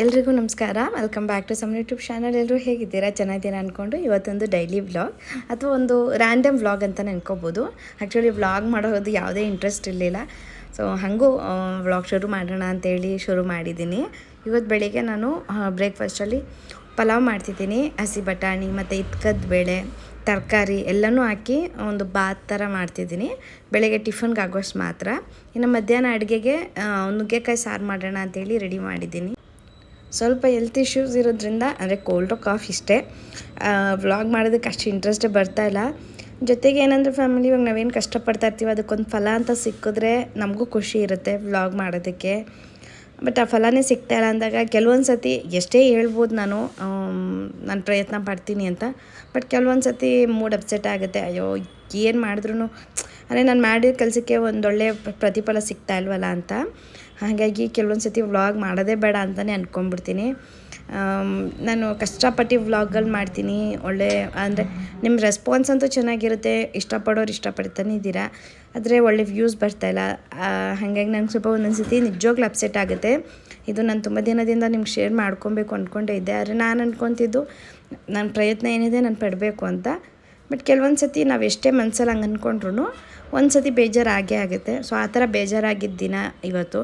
ಎಲ್ರಿಗೂ ನಮಸ್ಕಾರ. Welcome back to some YouTube channel ಎಲ್ಲರೂ ಹೇಗಿದ್ದೀರಾ? ಚೆನ್ನಾಗಿದ್ದೀರಾ ಅಂದ್ಕೊಂಡು ಇವತ್ತೊಂದು ಡೈಲಿ ವ್ಲಾಗ್ ಅಥವಾ ಒಂದು ರ್ಯಾಂಡಮ್ ವ್ಲಾಗ್ ಅಂತ ನೆನ್ಕೋಬೋದು. ಆ್ಯಕ್ಚುಲಿ ವ್ಲಾಗ್ ಮಾಡೋದು ಯಾವುದೇ ಇಂಟ್ರೆಸ್ಟ್ ಇರಲಿಲ್ಲ. ಸೊ ಹಾಗೂ ವ್ಲಾಗ್ ಶುರು ಮಾಡೋಣ ಅಂತೇಳಿ ಶುರು ಮಾಡಿದ್ದೀನಿ. ಇವತ್ತು ಬೆಳಿಗ್ಗೆ ನಾನು ಬ್ರೇಕ್ಫಾಸ್ಟಲ್ಲಿ ಪಲಾವ್ ಮಾಡ್ತಿದ್ದೀನಿ. ಹಸಿ ಬಟಾಣಿ ಮತ್ತು ಇತ್ಕದ ಬೇಳೆ, ತರಕಾರಿ ಎಲ್ಲನೂ ಹಾಕಿ ಒಂದು ಬಾತ್ ಥರ ಮಾಡ್ತಿದ್ದೀನಿ. ಬೆಳಗ್ಗೆ ಟಿಫನ್ಗೆ ಆಗೋಷ್ಟು ಮಾತ್ರ. ಇನ್ನು ಮಧ್ಯಾಹ್ನ ಅಡುಗೆಗೆ ನುಗ್ಗೆಕಾಯಿ ಸಾರು ಮಾಡೋಣ ಅಂತೇಳಿ ರೆಡಿ ಮಾಡಿದ್ದೀನಿ. ಸ್ವಲ್ಪ ಹೆಲ್ತ್ ಇಶ್ಯೂಸ್ ಇರೋದ್ರಿಂದ, ಅಂದರೆ ಕೋಲ್ಡ್ ಕಾಫ್ ಇಷ್ಟೇ. ವ್ಲಾಗ್ ಮಾಡೋದಕ್ಕೆ ಅಷ್ಟು ಇಂಟ್ರೆಸ್ಟೇ ಬರ್ತಾ ಇಲ್ಲ. ಜೊತೆಗೆ ಏನಂದರೆ ಫ್ಯಾಮಿಲಿ ಇವಾಗ ನಾವೇನು ಕಷ್ಟಪಡ್ತಾ ಇರ್ತೀವಿ ಅದಕ್ಕೊಂದು ಫಲ ಅಂತ ಸಿಕ್ಕಿದ್ರೆ ನಮಗೂ ಖುಷಿ ಇರುತ್ತೆ ವ್ಲಾಗ್ ಮಾಡೋದಕ್ಕೆ. ಬಟ್ ಆ ಫಲನೇ ಸಿಗ್ತಾ ಇಲ್ಲ ಅಂದಾಗ ಕೆಲವೊಂದು ಸತಿ ಎಷ್ಟೇ ಹೇಳ್ಬೋದು ನಾನು ನಾನು ಪ್ರಯತ್ನ ಪಡ್ತೀನಿ ಅಂತ. ಬಟ್ ಕೆಲವೊಂದು ಸತಿ ಮೂಡ್ ಅಪ್ಸೆಟ್ ಆಗುತ್ತೆ. ಅಯ್ಯೋ, ಏನು ಮಾಡಿದ್ರು ಅಂದರೆ ನಾನು ಮಾಡಿದ ಕೆಲಸಕ್ಕೆ ಒಂದೊಳ್ಳೆ ಪ್ರತಿಫಲ ಸಿಗ್ತಾ ಇಲ್ವಲ್ಲ ಅಂತ. ಹಾಗಾಗಿ ಕೆಲವೊಂದು ಸತಿ ವ್ಲಾಗ್ ಮಾಡೋದೇ ಬೇಡ ಅಂತಲೇ ಅಂದ್ಕೊಂಡ್ಬಿಡ್ತೀನಿ ನಾನು ಕಷ್ಟಪಟ್ಟು ವ್ಲಾಗ್ಗಳು ಮಾಡ್ತೀನಿ. ಒಳ್ಳೆ ಅಂದರೆ ನಿಮ್ಮ ರೆಸ್ಪಾನ್ಸ್ ಅಂತೂ ಚೆನ್ನಾಗಿರುತ್ತೆ. ಇಷ್ಟಪಡೋರು ಇಷ್ಟಪಡ್ತಾನೆ ಇದ್ದೀರಾ. ಆದರೆ ಒಳ್ಳೆ ವ್ಯೂಸ್ ಬರ್ತಾಯಿಲ್ಲ ಹಾಗಾಗಿ ನಂಗೆ ಸ್ವಲ್ಪ ಒಂದೊಂದು ಸತಿ ನಿಜವಾಗ್ಲೂ ಅಪ್ಸೆಟ್ ಆಗುತ್ತೆ. ಇದು ನಾನು ತುಂಬ ದಿನದಿಂದ ನಿಮ್ಗೆ ಶೇರ್ ಮಾಡ್ಕೊಬೇಕು ಅಂದ್ಕೊಂಡೇ ಇದ್ದೆ. ಆದರೆ ನಾನು ಅಂದ್ಕೊತಿದ್ದು ನನ್ನ ಪ್ರಯತ್ನ ಏನಿದೆ ನಾನು ಪಡಬೇಕು ಅಂತ. ಬಟ್ ಕೆಲವೊಂದು ಸತಿ ನಾವು ಎಷ್ಟೇ ಮನಸ್ಸಲ್ಲಿ ಹಂಗೆ ಅಂದ್ಕೊಂಡ್ರು ಒಂದು ಸತಿ ಬೇಜಾರಾಗೇ ಆಗೇ ಆಗುತ್ತೆ. ಸೊ ಆ ಥರ ಬೇಜಾರಾಗಿದ್ದ ದಿನ ಇವತ್ತು.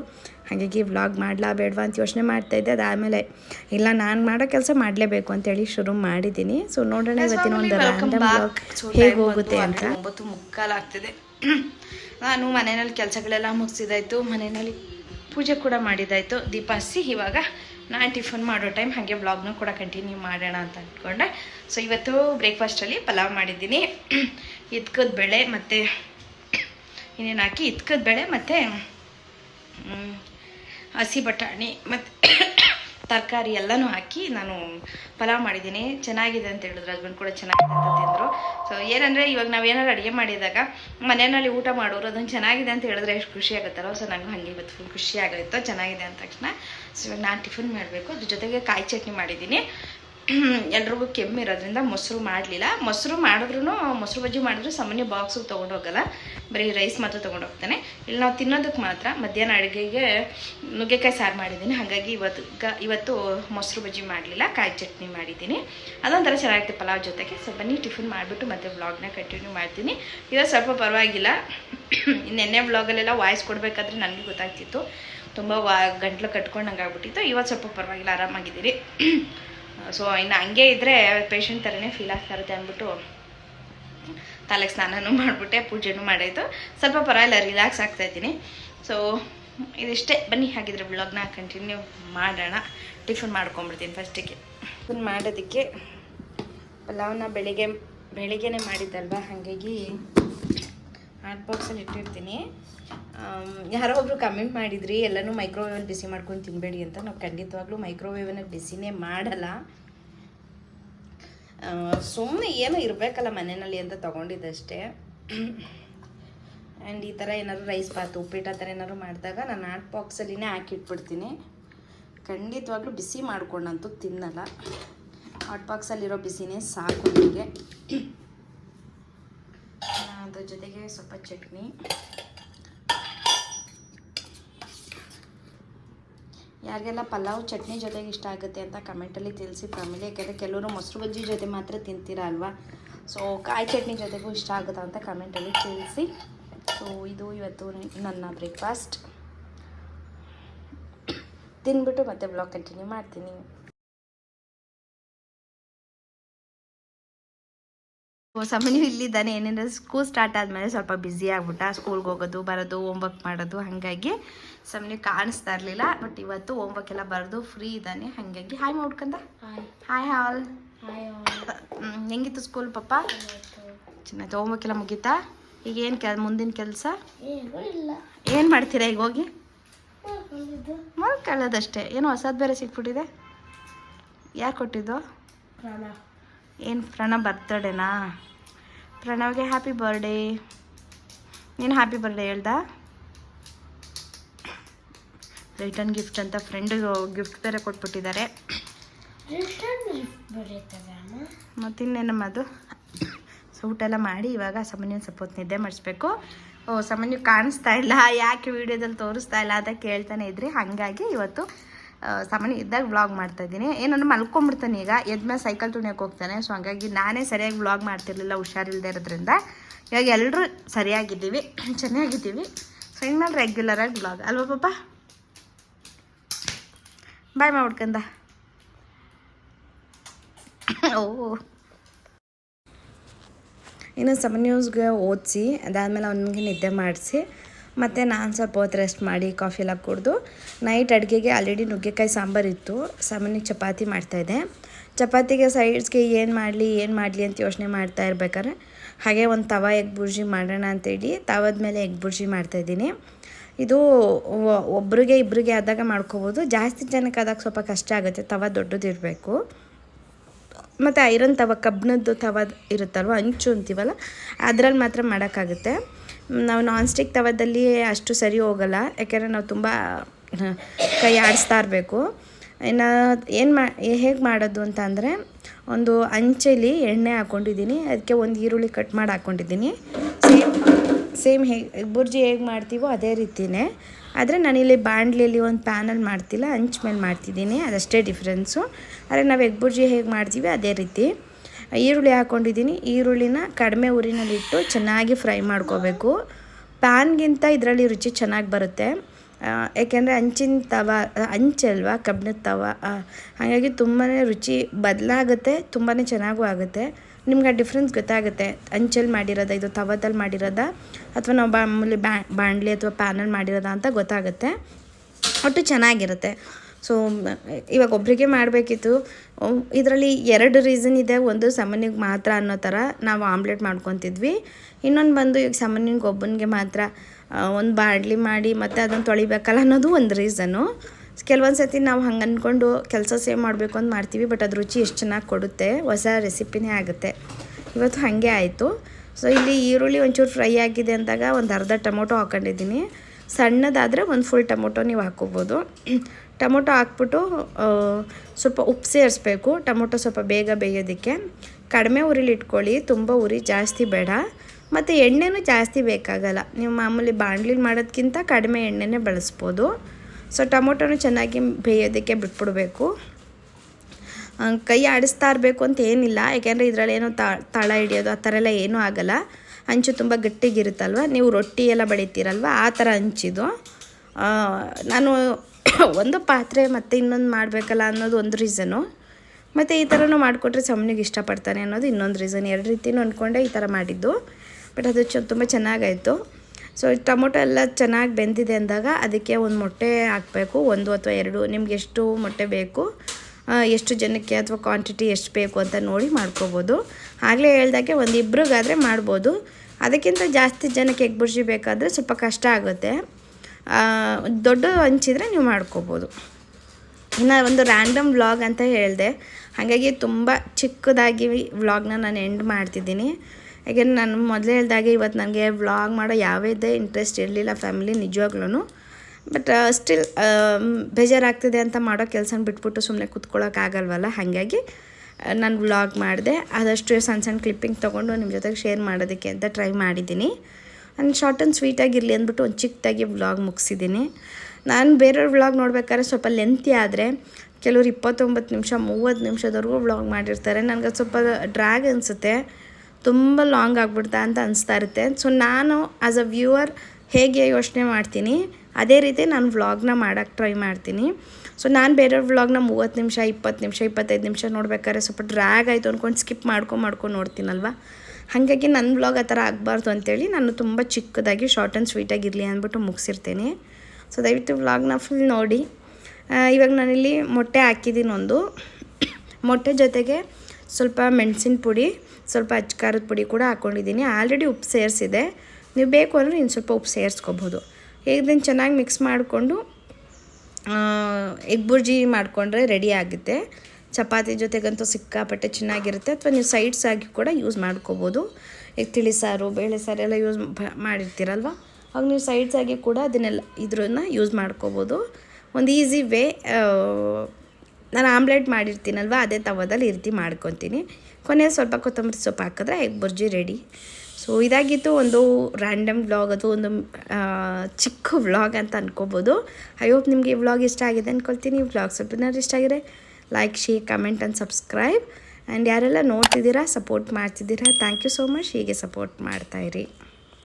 ಹಾಗಾಗಿ ವ್ಲಾಗ್ ಮಾಡಲಾ ಬೇಡವಾ ಅಂತ ಯೋಚನೆ ಮಾಡ್ತಾಯಿದ್ದೆ ಅದಾದಮೇಲೆ ಇಲ್ಲ ನಾನು ಮಾಡೋ ಕೆಲಸ ಮಾಡಲೇಬೇಕು ಅಂತೇಳಿ ಶುರು ಮಾಡಿದ್ದೀನಿ ಸೊ ನೋಡೋಣ ಇವತ್ತಿನ ಒಂದು ವ್ಲಾಗ್ ಹೇಗೆ ಹೋಗುತ್ತೆ ಅಂತ. ಒಂಬತ್ತು ಮುಕ್ಕಾಲಾಗ್ತಿದೆ ನಾನು ಮನೆಯಲ್ಲಿ ಕೆಲಸಗಳೆಲ್ಲ ಮುಗಿಸಿದಾಯ್ತು. ಮನೆಯಲ್ಲಿ ಪೂಜೆ ಕೂಡ ಮಾಡಿದ್ದಾಯ್ತು ದೀಪ ಹಸಿ ಇವಾಗ ನಾನು ಟಿಫನ್ ಮಾಡೋ ಟೈಮ್ ಹಾಗೆ ವ್ಲಾಗ್ನು ಕೂಡ ಕಂಟಿನ್ಯೂ ಮಾಡೋಣ ಅಂತ ಅಂದ್ಕೊಂಡೆ. ಸೊ ಇವತ್ತು ಬ್ರೇಕ್ಫಾಸ್ಟಲ್ಲಿ ಪಲಾವ್ ಮಾಡಿದ್ದೀನಿ. ಇದ್ಕದ ಬೆಳೆ ಮತ್ತು ಇನ್ನೇನು ಹಾಕಿ ಇತ್ಕದ ಬೇಳೆ ಮತ್ತು ಹಸಿ ಬಟಾಣಿ ಮತ್ತು ತರಕಾರಿ ಎಲ್ಲನೂ ಹಾಕಿ ನಾನು ಪಲಾವ್ ಮಾಡಿದ್ದೀನಿ. ಚೆನ್ನಾಗಿದೆ ಅಂತ ಹೇಳಿದ್ರು ಹಸ್ಬೆಂಡ್ ಕೂಡ ಚೆನ್ನಾಗಿದೆ ಅಂತ ತಿಂದರು. ಸೊ ಏನಂದರೆ ಇವಾಗ ನಾವು ಏನಾದ್ರು ಅಡುಗೆ ಮಾಡಿದಾಗ ಮನೆಯಲ್ಲಿ ಊಟ ಮಾಡೋರು ಅದನ್ನು ಚೆನ್ನಾಗಿದೆ ಅಂತ ಹೇಳಿದ್ರೆ ಎಷ್ಟು ಖುಷಿ ಆಗುತ್ತಲ್ಲ ಸೊ ನನಗೂ ಹಾಗೆ ಇವತ್ತು ಫುಲ್ ಖುಷಿ ಚೆನ್ನಾಗಿದೆ ಅಂದ ತಕ್ಷಣ. ಸೊ ಇವಾಗ ನಾನು ಟಿಫಿನ್ ಮಾಡಬೇಕು. ಅದ್ರ ಜೊತೆಗೆ ಕಾಯಿ ಚಟ್ನಿ ಮಾಡಿದ್ದೀನಿ. ಎಲ್ರಿಗೂ ಕೆಮ್ಮು ಇರೋದ್ರಿಂದ ಮೊಸರು ಮಾಡಲಿಲ್ಲ. ಮೊಸರು ಮಾಡಿದ್ರು ಮೊಸರು ಬಜ್ಜಿ ಮಾಡಿದ್ರು ಸಾಮಾನ್ಯ ಬಾಕ್ಸಿಗೆ ತೊಗೊಂಡು ಹೋಗಲ್ಲ. ಬರೀ ರೈಸ್ ಮಾತ್ರ ತೊಗೊಂಡೋಗ್ತಾನೆ ಇಲ್ಲಿ ನಾವು ತಿನ್ನೋದಕ್ಕೆ ಮಾತ್ರ. ಮಧ್ಯಾಹ್ನ ಅಡುಗೆಗೆ ನುಗ್ಗೆಕಾಯಿ ಸಾರು ಮಾಡಿದ್ದೀನಿ. ಹಾಗಾಗಿ ಇವತ್ತು ಗ, ಇವತ್ತು ಮೊಸರು ಬಜ್ಜಿ ಮಾಡಲಿಲ್ಲ. ಕಾಯಿ ಚಟ್ನಿ ಮಾಡಿದ್ದೀನಿ. ಅದೊಂಥರ ಚೆನ್ನಾಗಿತ್ತು ಪಲಾವ್ ಜೊತೆಗೆ. ಸೊ ಬನ್ನಿ ಟಿಫಿನ್ ಮಾಡಿಬಿಟ್ಟು ಮತ್ತೆ ವ್ಲಾಗ್ನ ಕಂಟಿನ್ಯೂ ಮಾಡ್ತೀನಿ. ಇವತ್ತು ಸ್ವಲ್ಪ ಪರವಾಗಿಲ್ಲ. ನೆನ್ನೆ ವ್ಲಾಗಲ್ಲೆಲ್ಲ ವಾಯ್ಸ್ ಕೊಡಬೇಕಾದ್ರೆ ನನಗೆ ಗೊತ್ತಾಗ್ತಿತ್ತು. ತುಂಬ ವಾ, ಗಂಟ್ಲು ಕಟ್ಕೊಂಡಂಗೆ ಆಗ್ಬಿಟ್ಟಿತ್ತು ಇವತ್ತು ಸ್ವಲ್ಪ ಪರವಾಗಿಲ್ಲ. ಆರಾಮಾಗಿದ್ದೀರಿ. ಸೊ ಇನ್ನು ಹಂಗೆ ಇದ್ದರೆ ಪೇಷಂಟ್ ಥರನೇ ಫೀಲ್ ಆಗ್ತಾ ಇರುತ್ತೆ ಅಂದ್ಬಿಟ್ಟು ತಲೆಗೆ ಸ್ನಾನನೂ ಮಾಡಿಬಿಟ್ಟೆ, ಪೂಜೆನೂ ಮಾಡಾಯಿತು ಸ್ವಲ್ಪ ಪರವಾಗಿಲ್ಲ ರಿಲ್ಯಾಕ್ಸ್ ಆಗ್ತಾ ಇದ್ದೀನಿ. ಸೊ ಇದಿಷ್ಟೇ. ಬನ್ನಿ, ಹಾಗಿದ್ರೆ ಬ್ಲಾಗ್ನ ಕಂಟಿನ್ಯೂ ಮಾಡೋಣ. ಟಿಫನ್ ಮಾಡ್ಕೊಂಬಿಡ್ತೀನಿ ಫಸ್ಟಿಗೆ ಟಿಫನ್ ಮಾಡೋದಕ್ಕೆ ಪಲಾವ್ನ ಬೆಳಿಗ್ಗೆ ಬೆಳಿಗ್ಗೆನೇ ಮಾಡಿದ್ದಲ್ವ? ಹಾಗಾಗಿ ಹಾಟ್ ಬಾಕ್ಸಲ್ಲಿ ಇಟ್ಟಿರ್ತೀನಿ. ಯಾರೋ ಒಬ್ರು ಕಮೆಂಟ್ ಮಾಡಿದ್ರಿ, ಎಲ್ಲನೂ ಮೈಕ್ರೋವೇವಲ್ಲಿ ಬಿಸಿ ಮಾಡ್ಕೊಂಡು ತಿನ್ನಬೇಡಿ ಅಂತ. ನಾವು ಖಂಡಿತವಾಗ್ಲೂ ಮೈಕ್ರೋವೇವನ್ನ ಬಿಸಿನೇ ಮಾಡಲ್ಲ. ಸುಮ್ಮನೆ ಏನೋ ಇರಬೇಕಲ್ಲ ಮನೆಯಲ್ಲಿ ಅಂತ ತೊಗೊಂಡಿದ್ದಷ್ಟೇ. ಆ್ಯಂಡ್ ಈ ಥರ ಏನಾದ್ರು ರೈಸ್ ಬಾತ್, ಉಪ್ಪಿಟ್ಟು ಆ ಥರ ಏನಾದ್ರು ಮಾಡಿದಾಗ ನಾನು ಹಾಟ್ ಬಾಕ್ಸಲ್ಲಿನೇ ಹಾಕಿಟ್ಬಿಡ್ತೀನಿ ಖಂಡಿತವಾಗ್ಲೂ ಬಿಸಿ ಮಾಡ್ಕೊಂಡಂತೂ ತಿನ್ನಲ್ಲ. ಹಾಟ್ ಬಾಕ್ಸಲ್ಲಿರೋ ಬಿಸಿನೇ ಸಾಕು ನನಗೆ ಅದ್ರ ಜೊತೆಗೆ ಸ್ವಲ್ಪ ಚಟ್ನಿ. ಯಾರಿಗೆಲ್ಲ ಪಲಾವ್ ಚಟ್ನಿ ಜೊತೆಗೆ ಇಷ್ಟ ಆಗುತ್ತೆ ಅಂತ ಕಮೆಂಟಲ್ಲಿ ತಿಳಿಸಿ ಫ್ಯಾಮಿಲಿ ಯಾಕೆಂದರೆ ಕೆಲವರು ಮೊಸರು ಬಜ್ಜಿ ಜೊತೆ ಮಾತ್ರ ತಿಂತೀರ ಅಲ್ವಾ? ಸೊ ಕಾಯಿ ಚಟ್ನಿ ಜೊತೆಗೂ ಇಷ್ಟ ಆಗುತ್ತಾ ಅಂತ ಕಮೆಂಟಲ್ಲಿ ತಿಳಿಸಿ. ಸೊ ಇದು ಇವತ್ತು ನನ್ನ ಬ್ರೇಕ್ಫಾಸ್ಟ್ ತಿಂದ್ಬಿಟ್ಟು ಮತ್ತೆ ಬ್ಲಾಗ್ ಕಂಟಿನ್ಯೂ ಮಾಡ್ತೀನಿ. ಸಮನ್ಯು ಇಲ್ಲಿದ್ದಾನೆ ಏನಂದ್ರೆ ಸ್ಕೂಲ್ ಸ್ಟಾರ್ಟ್ ಆದಮೇಲೆ ಸ್ವಲ್ಪ ಬ್ಯುಸಿ ಆಗ್ಬಿಟ್ಟ. ಸ್ಕೂಲ್ಗೆ ಹೋಗೋದು ಬರೋದು ಹೋಮ್ವರ್ಕ್ ಮಾಡೋದು ಹಾಗಾಗಿ ಸಮನೆ ಕಾಣಿಸ್ತಾ ಇರಲಿಲ್ಲ. ಬಟ್ ಇವತ್ತು ಹೋಮ್ವರ್ಕ್ ಎಲ್ಲ ಬರೆದು ಫ್ರೀ ಇದ್ದಾನೆ ಹಾಗಾಗಿ ಹಾಯ್ ಮಾಡ್ಕಂದ. ಹಾಯ್ ಹಾಲ್. ಹೆಂಗಿತ್ತು ಸ್ಕೂಲ್ ಪಪ್ಪ? ಚೆನ್ನಾಯ್ತು ಹೋಮ್ವರ್ಕ್ ಎಲ್ಲ ಮುಗೀತಾ? ಈಗ ಏನು ಕೆಲ ಮುಂದಿನ ಕೆಲಸ? ಏನು ಮಾಡ್ತೀರಾ ಈಗ ಹೋಗಿ? ಮಲ್ಕೊಳ್ಳೋದಷ್ಟೇ. ಏನೋ ಹೊಸದು ಬೇರೆ ಸಿಕ್ಬಿಟ್ಟಿದೆ. ಯಾರು ಕೊಟ್ಟಿದ್ದು? ಏನು ಪ್ರಣವ್ ಬರ್ತಡೇನಾ ಪ್ರಣವ್ಗೆ ಹ್ಯಾಪಿ ಬರ್ಡೇ ನೀನು ಹ್ಯಾಪಿ ಬರ್ಡೇ ಹೇಳ್ದ? ರಿಟರ್ನ್ ಗಿಫ್ಟ್ ಅಂತ ಫ್ರೆಂಡಿಗೆ ಗಿಫ್ಟ್ ಬೇರೆ ಕೊಟ್ಬಿಟ್ಟಿದ್ದಾರೆ. ಮತ್ತಿನ್ನೇನಮ್ಮ ಅದು ಸೂಟ್ ಎಲ್ಲ ಮಾಡಿ ಇವಾಗ ಸಾಮಾನ್ಯ ಸಪೋತ್ ನಿದ್ದೆ ಮಾಡಿಸ್ಬೇಕು. ಓ ಸಾಮಾನ್ಯ ಕಾಣಿಸ್ತಾ ಇಲ್ಲ. ಯಾಕೆ ವಿಡಿಯೋದಲ್ಲಿ ತೋರಿಸ್ತಾ ಇಲ್ಲ ಅಂತ ಕೇಳ್ತಾನೆ ಇದ್ರಿ ಹಾಗಾಗಿ ಇವತ್ತು ಸಾಮಾನ್ಯ ಇದ್ದಾಗ ವ್ಲಾಗ್ ಮಾಡ್ತಾ ಇದ್ದೀನಿ. ಏನಂದ್ರೆ ಮಲ್ಕೊಂಡ್ಬಿಡ್ತಾನೆ ಈಗ. ಎದ್ಮೇಲೆ ಸೈಕಲ್ ತುಣಿಯೋಕೆ ಹೋಗ್ತಾನೆ. ಸೊ ಹಾಗಾಗಿ ನಾನೇ ಸರಿಯಾಗಿ ವ್ಲಾಗ್ ಮಾಡ್ತಿರ್ಲಿಲ್ಲ ಹುಷಾರಿಲ್ಲದೆ ಇರೋದ್ರಿಂದ ಇವಾಗ ಎಲ್ಲರೂ ಸರಿಯಾಗಿದ್ದೀವಿ. ಚೆನ್ನಾಗಿದ್ದೀವಿ. ಸೊ ಇನ್ಮೇಲೆ ರೆಗ್ಯುಲರಾಗಿ ವ್ಲಾಗ್ ಅಲ್ವಾ ಪಾಪ? ಬಾಯ್ ಮಾಡ್ಕಂದ ಓ ಇನ್ನು ಸಮ ನ್ಯೂಸ್ಗೆ ಓದಿಸಿ, ಅದಾದಮೇಲೆ ಅವನಿಗೆ ನಿದ್ದೆ ಮಾಡಿಸಿ. ಮತ್ತು ನಾನು ಸ್ವಲ್ಪ ಹೊತ್ತು ರೆಸ್ಟ್ ಮಾಡಿ ಕಾಫಿ ಎಲ್ಲ ಕುಡಿದು ನೈಟ್ ಅಡುಗೆಗೆ ಆಲ್ರೆಡಿ ನುಗ್ಗೆಕಾಯಿ ಸಾಂಬಾರು ಇತ್ತು. ಸಾಮಾನ್ಯ ಚಪಾತಿ ಮಾಡ್ತಾಯಿದ್ದೆ ಚಪಾತಿಗೆ ಸೈಡ್ಸ್ಗೆ ಏನು ಮಾಡಲಿ ಏನು ಮಾಡಲಿ ಅಂತ ಯೋಚನೆ ಮಾಡ್ತಾ ಇರ್ಬೇಕಾದ್ರೆ, ಹಾಗೆ ಒಂದು ತವ ಎಗ್ ಬುರ್ಜಿ ಮಾಡೋಣ ಅಂತೇಳಿ ತವದ ಮೇಲೆ ಎಗ್ ಬುರ್ಜಿ ಮಾಡ್ತಾಯಿದ್ದೀನಿ ಇದು ಒಬ್ರಿಗೆ ಇಬ್ಬರಿಗೆ ಆದಾಗ ಮಾಡ್ಕೋಬೋದು. ಜಾಸ್ತಿ ಜನಕ್ಕೆ ಆದಾಗ ಸ್ವಲ್ಪ ಕಷ್ಟ ಆಗುತ್ತೆ. ತವ ದೊಡ್ಡದಿರಬೇಕು ಮತ್ತು ಐರನ್ ತವ ಕಬ್ಬಿಣದ್ದು ತವ ಇರುತ್ತಲ್ವ, ಹಂಚು ಅಂತೀವಲ್ಲ, ಅದರಲ್ಲಿ ಮಾತ್ರ ಮಾಡೋಕ್ಕಾಗುತ್ತೆ. ನಾವು ನಾನ್ ಸ್ಟಿಕ್ ತವದಲ್ಲಿ ಅಷ್ಟು ಸರಿ ಹೋಗಲ್ಲ. ಯಾಕೆಂದರೆ ನಾವು ತುಂಬ, ಕೈ ಆಡಿಸ್ತಾ ಇರಬೇಕು. ಇನ್ನು ಏನು ಮಾ ಹೇಗೆ ಮಾಡೋದು ಅಂತ ಅಂದರೆ, ಒಂದು ಅಂಚೆಲಿ ಎಣ್ಣೆ ಹಾಕ್ಕೊಂಡಿದ್ದೀನಿ ಅದಕ್ಕೆ ಒಂದು ಈರುಳ್ಳಿ ಕಟ್ ಮಾಡಿ ಹಾಕ್ಕೊಂಡಿದ್ದೀನಿ ಸೇಮ್ ಸೇಮ್ ಹೇಗೆ ಬುರ್ಜಿ ಹೇಗೆ ಮಾಡ್ತೀವೋ ಅದೇ ರೀತಿಯೇ ಆದರೆ ನಾನಿಲ್ಲಿ ಬಾಣಲಿಯಲ್ಲಿ ಒಂದು ಪ್ಯಾನಲ್ಲಿ ಮಾಡ್ತಿಲ್ಲ ಹಂಚ್ ಮೇಲೆ ಮಾಡ್ತಿದ್ದೀನಿ. ಅದಷ್ಟೇ ಡಿಫ್ರೆನ್ಸು ಆದರೆ ನಾವು ಎಗ್ ಬುರ್ಜಿ ಹೇಗೆ ಮಾಡ್ತೀವಿ ಅದೇ ರೀತಿ. ಈರುಳ್ಳಿ ಹಾಕ್ಕೊಂಡಿದ್ದೀನಿ ಈರುಳ್ಳಿನ ಕಡಿಮೆ ಉರಿನಲ್ಲಿಟ್ಟು ಚೆನ್ನಾಗಿ ಫ್ರೈ ಮಾಡ್ಕೋಬೇಕು. ಪ್ಯಾನ್ಗಿಂತ ಇದರಲ್ಲಿ ರುಚಿ ಚೆನ್ನಾಗಿ ಬರುತ್ತೆ. ಏಕೆಂದರೆ ಹಂಚಿನ ತವ ಹಂಚಲ್ವಾ ಕಬ್ಬಿಣದ ತವ ಹಾಗಾಗಿ ತುಂಬಾ ರುಚಿ ಬದಲಾಗುತ್ತೆ ತುಂಬಾ ಚೆನ್ನಾಗೂ ಆಗುತ್ತೆ. ನಿಮ್ಗೆ ಆ ಡಿಫ್ರೆನ್ಸ್ ಗೊತ್ತಾಗುತ್ತೆ. ಹಂಚಲ್ಲಿ ಮಾಡಿರೋದ, ಇದು ತವದಲ್ಲಿ ಮಾಡಿರೋದ, ಅಥವಾ ನಾವು ಮಾಮೂಲಿ ಬ್ಯಾ ಬಾಣಲಿ ಅಥವಾ ಪ್ಯಾನಲ್ಲಿ ಮಾಡಿರೋದ ಅಂತ ಗೊತ್ತಾಗುತ್ತೆ. ಒಟ್ಟು ಚೆನ್ನಾಗಿರುತ್ತೆ. ಸೊ ಇವಾಗ ಒಬ್ಬರಿಗೆ ಮಾಡಬೇಕಿತ್ತು. ಇದರಲ್ಲಿ ಎರಡು ರೀಸನ್ ಇದೆ. ಒಂದು ಸಾಮಾನ್ಯಕ್ಕೆ ಮಾತ್ರ ಅನ್ನೋ ಥರ ನಾವು ಆಮ್ಲೆಟ್ ಮಾಡ್ಕೊತಿದ್ವಿ. ಇನ್ನೊಂದು ಬಂದು ಈಗ ಸಾಮಾನ್ಯಗೆ ಒಬ್ಬನಿಗೆ ಮಾತ್ರ ಒಂದು ಬಾಡ್ಲಿ ಮಾಡಿ ಮತ್ತು ಅದನ್ನು ತೊಳಿಬೇಕಲ್ಲ ಅನ್ನೋದು ಒಂದು ರೀಸನು ಕೆಲವೊಂದು ಸತಿ ನಾವು ಹಂಗೆ ಅಂದ್ಕೊಂಡು ಕೆಲಸ ಸೇವ್ ಮಾಡಬೇಕು ಅಂತ ಮಾಡ್ತೀವಿ ಬಟ್ ಅದು ರುಚಿ ಎಷ್ಟು ಚೆನ್ನಾಗಿ ಕೊಡುತ್ತೆ, ಹೊಸ ರೆಸಿಪಿನೇ ಆಗುತ್ತೆ. ಇವತ್ತು ಹಾಗೆ ಆಯಿತು. ಸೊ ಇಲ್ಲಿ ಈರುಳ್ಳಿ ಒಂಚೂರು ಫ್ರೈ ಆಗಿದೆ ಅಂದಾಗ ಒಂದು ಅರ್ಧ ಟೊಮೊಟೊ ಹಾಕೊಂಡಿದ್ದೀನಿ. ಸಣ್ಣದಾದರೆ ಒಂದು ಫುಲ್ ಟೊಮೊಟೊ ನೀವು ಹಾಕ್ಕೋಬೋದು ಟೊಮೊಟೊ ಹಾಕ್ಬಿಟ್ಟು ಸ್ವಲ್ಪ ಉಪ್ಪು ಸೇರಿಸ್ಬೇಕು. ಟೊಮೊಟೊ ಸ್ವಲ್ಪ ಬೇಗ ಬೇಯೋದಕ್ಕೆ. ಕಡಿಮೆ ಉರಿಲಿ ಇಟ್ಕೊಳ್ಳಿ. ತುಂಬ ಉರಿ ಜಾಸ್ತಿ ಬೇಡ. ಮತ್ತು ಎಣ್ಣೆನೂ ಜಾಸ್ತಿ ಬೇಕಾಗಲ್ಲ. ನೀವು ಮಾಮೂಲಿ ಬಾಣಲಿಲಿ ಮಾಡೋದಕ್ಕಿಂತ ಕಡಿಮೆ ಎಣ್ಣೆನೇ ಬಳಸ್ಬೋದು. ಸೊ, ಟೊಮೊಟೊನೂ ಚೆನ್ನಾಗಿ ಬೇಯೋದಕ್ಕೆ ಬಿಟ್ಬಿಡಬೇಕು. ಕೈ ಆಡಿಸ್ತಾ ಇರಬೇಕು ಅಂತ ಏನಿಲ್ಲ. ಯಾಕೆಂದರೆ ಇದರಲ್ಲಿ ಏನೋ ತಳ ಹಿಡಿಯೋದು, ಆ ಥರ ಎಲ್ಲ ಏನೂ ಆಗಲ್ಲ. ಹಂಚು ತುಂಬ ಗಟ್ಟಿಗಿರುತ್ತಲ್ವ? ನೀವು ರೊಟ್ಟಿ ಎಲ್ಲ ಬಳಿತೀರಲ್ವ? ಆ ಥರ ಹಂಚಿದು ನಾನು ಒಂದು ಪಾತ್ರೆ ಮತ್ತು ಇನ್ನೊಂದು ಮಾಡಬೇಕಲ್ಲ ಅನ್ನೋದು ಒಂದು ರೀಸನು ಮತ್ತು ಈ ಥರನೂ ಮಾಡಿಕೊಟ್ರೆ ಸಮ್ಮನಿಗೆ ಇಷ್ಟಪಡ್ತಾನೆ ಅನ್ನೋದು ಇನ್ನೊಂದು ರೀಸನ್ ಎರಡು ರೀತಿನೂ ಅಂದ್ಕೊಂಡೆ ಈ ಥರ ಮಾಡಿದ್ದು. ಬಟ್ ಅದು ಚ ತುಂಬ ಚೆನ್ನಾಗಾಯಿತು. ಸೊ ಟೊಮೊಟೊ ಎಲ್ಲ ಚೆನ್ನಾಗಿ ಬೆಂದಿದೆ ಅಂದಾಗ ಅದಕ್ಕೆ ಒಂದು ಮೊಟ್ಟೆ ಹಾಕಬೇಕು. ಒಂದು ಅಥವಾ ಎರಡು. ನಿಮ್ಗೆ ಎಷ್ಟು ಮೊಟ್ಟೆ ಬೇಕು ಎಷ್ಟು ಜನಕ್ಕೆ ಅಥವಾ ಕ್ವಾಂಟಿಟಿ ಎಷ್ಟು ಬೇಕು ಅಂತ ನೋಡಿ ಮಾಡ್ಕೋಬೋದು. ಆಗಲೇ ಹೇಳ್ದಾಗೆ ಒಂದು ಇಬ್ರಿಗಾದರೆ ಮಾಡ್ಬೋದು. ಅದಕ್ಕಿಂತ ಜಾಸ್ತಿ ಜನಕ್ಕೆ ಎಗ್ ಬುರ್ಜಿ ಬೇಕಾದರೆ ಸ್ವಲ್ಪ ಕಷ್ಟ ಆಗುತ್ತೆ. ದೊಡ್ಡ ಹಂಚಿದ್ರೆ ನೀವು ಮಾಡ್ಕೋಬೋದು. ಇನ್ನು ಒಂದು ರ್ಯಾಂಡಮ್ ವ್ಲಾಗ್ ಅಂತ ಹೇಳಿದೆ. ಹಾಗಾಗಿ ತುಂಬ ಚಿಕ್ಕದಾಗಿ ವ್ಲಾಗ್ನ ನಾನು ಎಂಡ್ ಮಾಡ್ತಿದ್ದೀನಿ. ಯಾಕೆಂದ್ರೆ ನಾನು ಮೊದಲೇ ಹೇಳಿದಾಗೆ ಇವತ್ತು ನನಗೆ ವ್ಲಾಗ್ ಮಾಡೋ ಯಾವುದೇ ಇಂಟ್ರೆಸ್ಟ್ ಇರಲಿಲ್ಲ ಫ್ಯಾಮಿಲಿ ನಿಜವಾಗ್ಲೂ ಬಟ್ ಸ್ಟಿಲ್ ಬೇಜಾರಾಗ್ತಿದೆ ಅಂತ ಮಾಡೋ ಕೆಲಸನ ಬಿಟ್ಬಿಟ್ಟು ಸುಮ್ಮನೆ ಕೂತ್ಕೊಳ್ಳೋಕ್ಕಾಗಲ್ವಲ್ಲ ಹಾಗಾಗಿ ನಾನು ವ್ಲಾಗ್ ಮಾಡಿದೆ. ಆದಷ್ಟು ಸಣ್ಣ ಸಣ್ಣ ಕ್ಲಿಪ್ಪಿಂಗ್ ತೊಗೊಂಡು ನಿಮ್ಮ ಜೊತೆಗೆ ಶೇರ್ ಮಾಡೋದಕ್ಕೆ ಅಂತ ಟ್ರೈ ಮಾಡಿದ್ದೀನಿ. ನಾನು ಶಾರ್ಟ್ ಆ್ಯಂಡ್ ಸ್ವೀಟಾಗಿರಲಿ ಅಂದ್ಬಿಟ್ಟು ಒಂದು ಚಿಕ್ಕದಾಗಿ ವ್ಲಾಗ್ ಮುಗಿಸಿದ್ದೀನಿ. ನಾನು ಬೇರೆಯವ್ರ ವ್ಲಾಗ್ ನೋಡ್ಬೇಕಾದ್ರೆ ಸ್ವಲ್ಪ ಲೆಂತಿ ಆದರೆ ಕೆಲವ್ರು ಇಪ್ಪತ್ತೊಂಬತ್ತು ನಿಮಿಷ, ಮೂವತ್ತು ನಿಮಿಷದವರೆಗೂ ವ್ಲಾಗ್ ಮಾಡಿರ್ತಾರೆ. ನನಗೆ ಸ್ವಲ್ಪ ಡ್ರ್ಯಾಗ್ ಅನಿಸುತ್ತೆ. ತುಂಬ ಲಾಂಗ್ ಆಗ್ಬಿಡ್ತಾ ಅಂತ ಅನಿಸ್ತಾ ಇರುತ್ತೆ. ಸೊ ನಾನು ಆ್ಯಸ್ ಅ ವ್ಯೂವರ್ ಹೇಗೆ ಯೋಚನೆ ಮಾಡ್ತೀನಿ? ಅದೇ ರೀತಿ ನಾನು ವ್ಲಾಗ್ನ ಮಾಡೋಕ್ಕೆ ಟ್ರೈ ಮಾಡ್ತೀನಿ. ಸೊ ನಾನು ಬೇರೆಯವ್ರ ವ್ಲಾಗ್ನ ಮೂವತ್ತು ನಿಮಿಷ, ಇಪ್ಪತ್ತು ನಿಮಿಷ, ಇಪ್ಪತ್ತೈದು ನಿಮಿಷ ನೋಡ್ಬೇಕಾದ್ರೆ ಸ್ವಲ್ಪ ಡ್ರ್ಯಾಗ್ ಆಯಿತು ಅಂದ್ಕೊಂಡು ಸ್ಕಿಪ್ ಮಾಡ್ಕೊಂಡು ಮಾಡ್ಕೊಂಡು ನೋಡ್ತೀನಲ್ವ? ಹಾಗಾಗಿ ನನ್ನ ವ್ಲಾಗ್ ಆ ಥರ ಆಗಬಾರ್ದು ಅಂತೇಳಿ ನಾನು ತುಂಬ ಚಿಕ್ಕದಾಗಿ ಶಾರ್ಟ್ ಆ್ಯಂಡ್ ಸ್ವೀಟಾಗಿರಲಿ ಅಂದ್ಬಿಟ್ಟು ಮುಗಿಸಿರ್ತೇನೆ. ಸೊ ದಯವಿಟ್ಟು ವ್ಲಾಗ್ನ ಫುಲ್ ನೋಡಿ. ಇವಾಗ ನಾನಿಲ್ಲಿ ಮೊಟ್ಟೆ ಹಾಕಿದ್ದೀನಿ ಒಂದು. ಮೊಟ್ಟೆ ಜೊತೆಗೆ ಸ್ವಲ್ಪ ಮೆಣಸಿನ ಪುಡಿ, ಸ್ವಲ್ಪ ಅಚ್ಕಾರದ ಪುಡಿ ಕೂಡ ಹಾಕ್ಕೊಂಡಿದ್ದೀನಿ ಆಲ್ರೆಡಿ ಉಪ್ಪು ಸೇರಿಸಿದೆ. ನೀವು ಬೇಕು ಅಂದರೆ ಇನ್ನು ಸ್ವಲ್ಪ ಉಪ್ಪು ಸೇರಿಸ್ಕೋಬೋದು. ಇದನ್ನು ಚೆನ್ನಾಗಿ ಮಿಕ್ಸ್ ಮಾಡಿಕೊಂಡು ಎಗ್ ಬುರ್ಜಿ ಮಾಡಿಕೊಂಡ್ರೆ ರೆಡಿ ಆಗುತ್ತೆ. ಚಪಾತಿ ಜೊತೆಗಂತೂ ಸಿಕ್ಕಾಪಟ್ಟೆ ಚೆನ್ನಾಗಿರುತ್ತೆ. ಅಥವಾ ನೀವು ಸೈಡ್ಸ್ ಆಗಿ ಕೂಡ ಯೂಸ್ ಮಾಡ್ಕೋಬೋದು. ಈಗ ತಿಳಿ ಸಾರು, ಬೇಳೆ ಸಾರು ಎಲ್ಲ ಯೂಸ್ ಮಾಡಿರ್ತೀರಲ್ವ? ಆಗ ನೀವು ಸೈಡ್ಸ್ ಆಗಿ ಕೂಡ ಅದನ್ನೆಲ್ಲ ಇದ್ರನ್ನ ಯೂಸ್ ಮಾಡ್ಕೋಬೋದು. ಒಂದು ಈಸಿ ವೇ ನಾನು ಆಮ್ಲೆಟ್ ಮಾಡಿರ್ತೀನಲ್ವ? ಅದೇ ತವದಲ್ಲಿ ಈ ರೀತಿ ಮಾಡ್ಕೊತೀನಿ. ಕೊನೆ ಸ್ವಲ್ಪ ಕೊತ್ತಂಬರಿ ಸೊಪ್ಪು ಹಾಕಿದ್ರೆ ಎಗ್ ಬುರ್ಜಿ ರೆಡಿ ಸೊ ಇದಾಗಿತ್ತು ಒಂದು ರ್ಯಾಂಡಮ್ ವ್ಲಾಗ್ ಅದು ಒಂದು ಚಿಕ್ಕ ವ್ಲಾಗ್ ಅಂತ ಅನ್ಕೋಬೋದು. ಐ ಹೋಪ್ ನಿಮಗೆ ವ್ಲಾಗ್ ಇಷ್ಟ ಆಗಿದೆ ಅಂದ್ಕೊಳ್ತೀನಿ ವ್ಲಾಗ್ ಸ್ವಲ್ಪ ಇಷ್ಟ ಆಗಿದೆ like share comment and subscribe and ಯಾರೆಲ್ಲ ನೋಡ್ತಿದ್ದೀರಾ ಸಪೋರ್ಟ್ ಮಾಡ್ತಿದ್ದೀರಾ ಥ್ಯಾಂಕ್ ಯು ಸೋ ಮಚ್ ಹೀಗೆ ಸಪೋರ್ಟ್ ಮಾಡ್ತಾಯಿರಿ